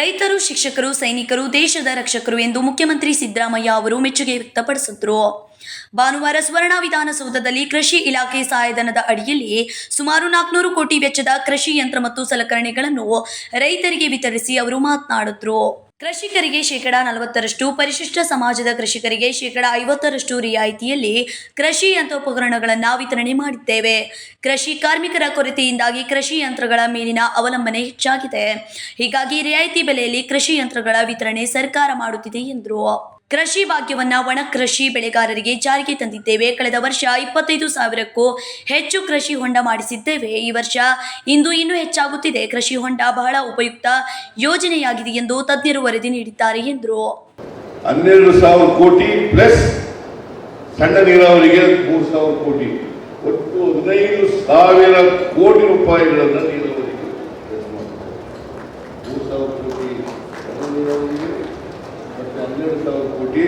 ರೈತರು ಶಿಕ್ಷಕರು ಸೈನಿಕರು ದೇಶದ ರಕ್ಷಕರು ಎಂದು ಮುಖ್ಯಮಂತ್ರಿ ಸಿದ್ದರಾಮಯ್ಯ ಅವರು ಮೆಚ್ಚುಗೆ ವ್ಯಕ್ತಪಡಿಸಿದ್ರು. ಭಾನುವಾರ ಸ್ವರ್ಣ ವಿಧಾನಸೌಧದಲ್ಲಿ ಕೃಷಿ ಇಲಾಖೆ ಸಹಾಯಧನದ ಅಡಿಯಲ್ಲಿ ಸುಮಾರು ನಾಲ್ಕುನೂರು ಕೋಟಿ ವೆಚ್ಚದ ಕೃಷಿ ಯಂತ್ರ ಮತ್ತು ಸಲಕರಣೆಗಳನ್ನು ರೈತರಿಗೆ ವಿತರಿಸಿ ಅವರು ಮಾತನಾಡಿದ್ರು. ಕೃಷಿಕರಿಗೆ ಶೇಕಡ ನಲವತ್ತರಷ್ಟು, ಪರಿಶಿಷ್ಟ ಸಮಾಜದ ಕೃಷಿಕರಿಗೆ ಶೇಕಡ ಐವತ್ತರಷ್ಟು ರಿಯಾಯಿತಿಯಲ್ಲಿ ಕೃಷಿ ಯಂತ್ರೋಪಕರಣಗಳನ್ನು ವಿತರಣೆ ಮಾಡಿದ್ದೇವೆ. ಕೃಷಿ ಕಾರ್ಮಿಕರ ಕೊರತೆಯಿಂದಾಗಿ ಕೃಷಿ ಯಂತ್ರಗಳ ಮೇಲಿನ ಅವಲಂಬನೆ ಹೆಚ್ಚಾಗಿದೆ. ಹೀಗಾಗಿ ರಿಯಾಯಿತಿ ಬೆಲೆಯಲ್ಲಿ ಕೃಷಿ ಯಂತ್ರಗಳ ವಿತರಣೆ ಸರ್ಕಾರ ಮಾಡುತ್ತಿದೆ ಎಂದರು. ಕೃಷಿ ಭಾಗ್ಯವನ್ನ ಒಣ ಕೃಷಿ ಬೆಳೆಗಾರರಿಗೆ ಜಾರಿಗೆ ತಂದಿದ್ದೇವೆ. ಕಳೆದ ವರ್ಷ ಇಪ್ಪತ್ತೈದು ಸಾವಿರಕ್ಕೂ ಹೆಚ್ಚು ಕೃಷಿ ಹೊಂಡ ಮಾಡಿಸಿದ್ದೇವೆ. ಈ ವರ್ಷ ಇಂದು ಇನ್ನೂ ಹೆಚ್ಚಾಗುತ್ತಿದೆ. ಕೃಷಿ ಹೊಂಡ ಬಹಳ ಉಪಯುಕ್ತ ಯೋಜನೆಯಾಗಿದೆ ಎಂದು ತಜ್ಞರು ವರದಿ ನೀಡಿದ್ದಾರೆ ಎಂದರು. ಹನ್ನೆರಡು ಸಾವಿರ ಕೋಟಿ ಪ್ಲಸ್ ಸಣ್ಣ ನೀರಾವರಿಗೆ ಮೂರು ಸಾವಿರ ಕೋಟಿ. ಒಟ್ಟು ಹದಿನೈದು ಸಾವಿರ ಕೋಟಿ ರೂಪಾಯಿಗಳನ್ನು ನೀರಾವರಿಗೆ ಖರ್ಚು ಮಾಡಿದ್ದಾರೆ. ಮೂರು ಸಾವಿರ ಕೋಟಿ ಸಣ್ಣ ನೀರಾವರಿಗೆ ಮತ್ತು ಹನ್ನೆರಡು ಸಾವಿರ ಕೋಟಿ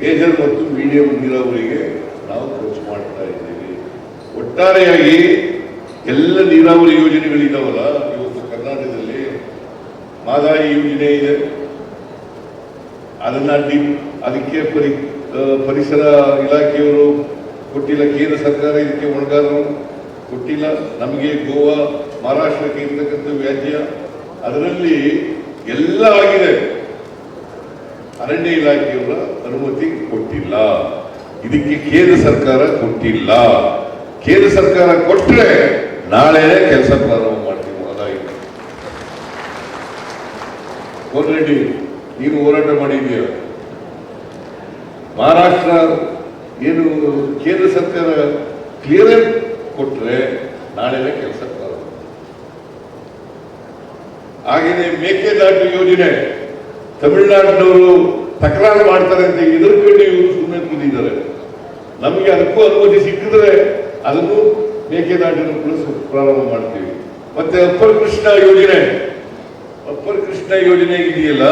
ಮೇಜರ್ ಮತ್ತು ಮೀಡಿಯಂ ನೀರಾವರಿಗೆ ನಾವು ಖರ್ಚು ಮಾಡ್ತಾ ಇದ್ದೀವಿ. ಒಟ್ಟಾರೆಯಾಗಿ ಎಲ್ಲ ನೀರಾವರಿ ಯೋಜನೆಗಳಿದ್ದಾವಲ್ಲ ಇವತ್ತು ಕರ್ನಾಟಕದಲ್ಲಿ ಮಾದಾಯಿ ಯೋಜನೆ ಇದೆ. ಅದನ್ನ ಅದಕ್ಕೆ ಪರಿ ಪರಿಸರ ಇಲಾಖೆಯವರು ಕೊಟ್ಟಿಲ್ಲ, ಕೇಂದ್ರ ಸರ್ಕಾರ ಇದಕ್ಕೆ ಒಣಗಾರರು ಕೊಟ್ಟಿಲ್ಲ. ನಮಗೆ ಗೋವಾ ಮಹಾರಾಷ್ಟ್ರಕ್ಕೆ ಇರ್ತಕ್ಕಂಥ ವ್ಯಾಜ್ಯ. ಅದರಲ್ಲಿ ಎಲ್ಲ ಆಗಿದೆ. ಅರಣ್ಯ ಇಲಾಖೆಯವರ ಅನುಮತಿ ಕೊಟ್ಟಿಲ್ಲ. ಇದಕ್ಕೆ ಕೇಂದ್ರ ಸರ್ಕಾರ ಕೊಟ್ಟಿಲ್ಲ. ಕೇಂದ್ರ ಸರ್ಕಾರ ಕೊಟ್ಟರೆ ನಾಳೆನೇ ಕೆಲಸ ಪ್ರಾರಂಭ ಮಾಡ್ತೀವಿ ಅದಾಗಿದೆ ಕೋನ್ರೆಡ್ಡಿ ನೀನು ಹೋರಾಟ ಮಾಡಿದೀಯ ಮಹಾರಾಷ್ಟ್ರ ಏನು ಕೇಂದ್ರ ಸರ್ಕಾರ ಕ್ಲಿಯರೆನ್ಸ್ ಕೊಟ್ಟರೆ ನಾಳೆನೇ ಕೆಲಸ ಪ್ರಾರಂಭ. ಹಾಗೆಯೇ ಮೇಕೆದಾಟು ಯೋಜನೆ, ತಮಿಳುನಾಡಿನವರು ತಕರಾರು ಮಾಡ್ತಾರೆ ಅಂತ ಇದರ ಇವರು ಸುಮ್ಮನೆ ಕೂತಿದ್ದಾರೆ ನಮಗೆ ಅದಕ್ಕೂ ಅನುಮತಿ ಸಿಕ್ಕಿದ್ರೆ ಅದನ್ನು ಮೇಕೆದಾಟಿನ ಕೂಡ ಪ್ರಾರಂಭ ಮಾಡ್ತೀವಿ. ಮತ್ತೆ ಅಪ್ಪರ್ ಕೃಷ್ಣ ಯೋಜನೆ. ಅಪ್ಪರ್ ಕೃಷ್ಣ ಯೋಜನೆ ಇದೆಯಲ್ಲ,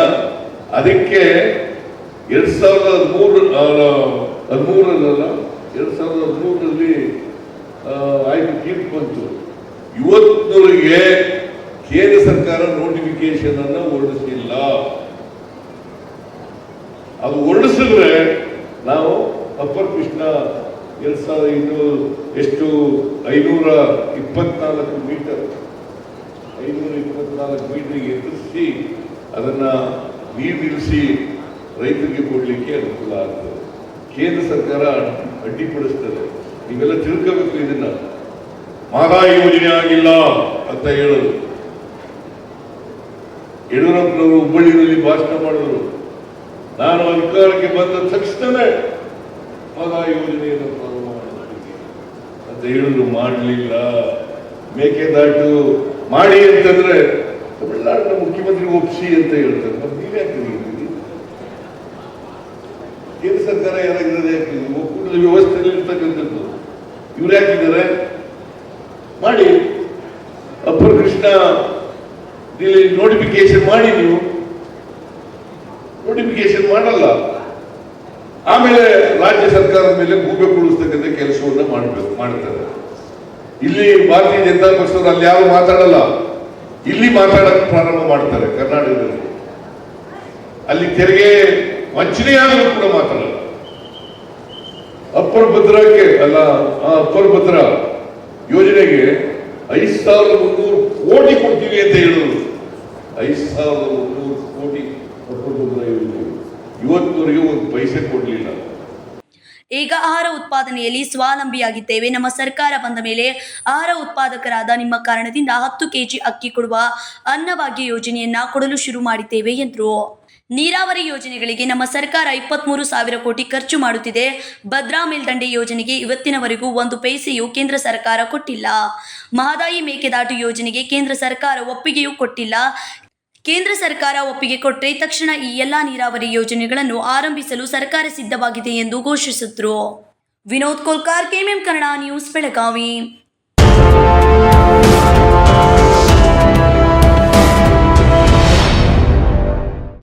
ಅದಕ್ಕೆ ಎರಡ್ ಸಾವಿರದ ಹದಿಮೂರು ಹದಿಮೂರಲ್ಲ ಎರಡ್ ಸಾವಿರದ ಹದಿಮೂರರಲ್ಲಿ ಆಯ್ತು ತೀರ್ಪು ಬಂತು. ಇವತ್ತಿನವರೆಗೆ ಕೇಂದ್ರ ಸರ್ಕಾರ ನೋಟಿಫಿಕೇಶನ್ ಅನ್ನು ಹೊರಡಿಸಿಲ್ಲ. ಅದು ಹೊರಡಿಸಿದ್ರೆ ನಾವು ಅಪ್ಪರ್ ಕೃಷ್ಣ ಎರಡ್ ಸಾವಿರದ ಇನ್ನೂರು ಎಷ್ಟು? ಐನೂರ ಇಪ್ಪತ್ನಾಲ್ಕು ಮೀಟರ್. ಐನೂರ ಇಪ್ಪತ್ನಾಲ್ಕು ಮೀಟರ್ ಎದುರಿಸಿ ಅದನ್ನ ನೀರು ನಿಲ್ಲಿಸಿ ರೈತರಿಗೆ ಕೊಡ್ಲಿಕ್ಕೆ ಅನುಕೂಲ ಆಗ್ತದೆ. ಕೇಂದ್ರ ಸರ್ಕಾರ ಅಡ್ಡಿಪಡಿಸ್ತದೆ. ನೀವೆಲ್ಲ ತಿಳ್ಕೋಬೇಕು ಇದನ್ನ. ಮಾರಾ ಯೋಜನೆ ಆಗಿಲ್ಲ ಅಂತ ಹೇಳೋದು. ಯಡಿಯೂರಪ್ಪನವರು ಹುಬ್ಬಳ್ಳಿಯಲ್ಲಿ ಭಾಷಣ ಮಾಡಿದ್ರು. ನಾನು ಅಧಿಕಾರಕ್ಕೆ ಬಂದ ತಕ್ಷಣವೇ ಮಗ ಯೋಜನೆಯನ್ನು ಪ್ರಾರಂಭ ಮಾಡ್ತೀನಿ ಅಂತ ಹೇಳಿದ್ರು ಮಾಡಲಿಲ್ಲ? ಮೇಕೆದಾಟು ಮಾಡಿ ಅಂತಂದ್ರೆ ತಮಿಳುನಾಡಿನ ಮುಖ್ಯಮಂತ್ರಿ ಒಪ್ಸಿ ಅಂತ ಹೇಳ್ತಾರೆ. ಮತ್ತೆ ನೀವೇ ಹಾಕಿದ್ದೀರಿ ಕೇಂದ್ರ ಸರ್ಕಾರ ಯಾರಾಗಿದ್ದಾರೆ ಹಾಕಿದ್ದೀರಿ ಒಕ್ಕೂಟದ ವ್ಯವಸ್ಥೆಯಲ್ಲಿ ಇರ್ತಕ್ಕಂಥದ್ದು. ಇವ್ರು ಹಾಕಿದ್ದಾರೆ ಮಾಡಿ. ಅಪ್ಪರ್ ಕೃಷ್ಣ ನೋಟಿಫಿಕೇಶನ್ ಮಾಡಿ ನೀವು. ನೋಟಿಫಿಕೇಶನ್ ಮಾಡಲ್ಲ. ಆಮೇಲೆ ರಾಜ್ಯ ಸರ್ಕಾರದ ಮೇಲೆ ಗೂಬೆ ಕೂಡಿಸ್ತಕ್ಕಂಥ ಕೆಲಸವನ್ನ ಮಾಡಬೇಕು ಮಾಡ್ತಾರೆ. ಇಲ್ಲಿ ಭಾರತೀಯ ಜನತಾ ಪಕ್ಷದವರು ಅಲ್ಲಿ ಯಾರು ಮಾತಾಡಲ್ಲ. ಇಲ್ಲಿ ಮಾತಾಡಕ್ಕೆ ಪ್ರಾರಂಭ ಮಾಡ್ತಾರೆ ಕರ್ನಾಟಕದಲ್ಲಿ. ಅಲ್ಲಿ ತೆರಿಗೆ ವಂಚನೆಯಾದರೂ ಕೂಡ ಮಾತಾಡಲ್ಲ. ಅಪ್ಪರ್ ಭದ್ರಕ್ಕೆ ಅಲ್ಲ ಅಪ್ಪರ್ ಭದ್ರ ಯೋಜನೆಗೆ ಐದು ಸಾವಿರದ ಮುನ್ನೂರು ಕೋಟಿ ಕೊಡ್ತೀವಿ ಅಂತ ಹೇಳಿದ್ರು ಐದು ಸಾವಿರದ ಮುನ್ನೂರು ಕೋಟಿ ಅಪ್ಪರ್ ಭದ್ರ ಯೋಜನೆ ಇವತ್ತುವರೆಗೆ ಒಂದು ಪೈಸೆ ಕೊಡಲಿಲ್ಲ. ಈಗ ಆಹಾರ ಉತ್ಪಾದನೆಯಲ್ಲಿ ಸ್ವಾವಲಂಬಿಯಾಗಿದ್ದೇವೆ. ನಮ್ಮ ಸರ್ಕಾರ ಬಂದ ಮೇಲೆ ಆಹಾರ ಉತ್ಪಾದಕರಾದ ನಿಮ್ಮ ಕಾರಣದಿಂದ ಹತ್ತು ಕೆಜಿ ಅಕ್ಕಿ ಕೊಡುವ ಅನ್ನಭಾಗ್ಯ ಯೋಜನೆಯನ್ನ ಕೊಡಲು ಶುರು ಮಾಡಿದ್ದೇವೆ ಎಂದರು. ನೀರಾವರಿ ಯೋಜನೆಗಳಿಗೆ ನಮ್ಮ ಸರ್ಕಾರ ಇಪ್ಪತ್ಮೂರು ಸಾವಿರ ಕೋಟಿ ಖರ್ಚು ಮಾಡುತ್ತಿದೆ. ಭದ್ರಾ ಮೇಲ್ದಂಡೆ ಯೋಜನೆಗೆ ಇವತ್ತಿನವರೆಗೂ ಒಂದು ಪೈಸೆಯೂ ಕೇಂದ್ರ ಸರ್ಕಾರ ಕೊಟ್ಟಿಲ್ಲ. ಮಹದಾಯಿ ಮೇಕೆದಾಟು ಯೋಜನೆಗೆ ಕೇಂದ್ರ ಸರ್ಕಾರ ಒಪ್ಪಿಗೆಯೂ ಕೊಟ್ಟಿಲ್ಲ. ಕೇಂದ್ರ ಸರ್ಕಾರ ಒಪ್ಪಿಗೆ ಕೊಟ್ಟರೆ ತಕ್ಷಣ ಈ ಎಲ್ಲಾ ನೀರಾವರಿ ಯೋಜನೆಗಳನ್ನು ಆರಂಭಿಸಲು ಸರ್ಕಾರ ಸಿದ್ಧವಾಗಿದೆ ಎಂದು ಘೋಷಿಸಿದ್ರು. Vinod Kolkar, KMM Kannada news, Belagavi.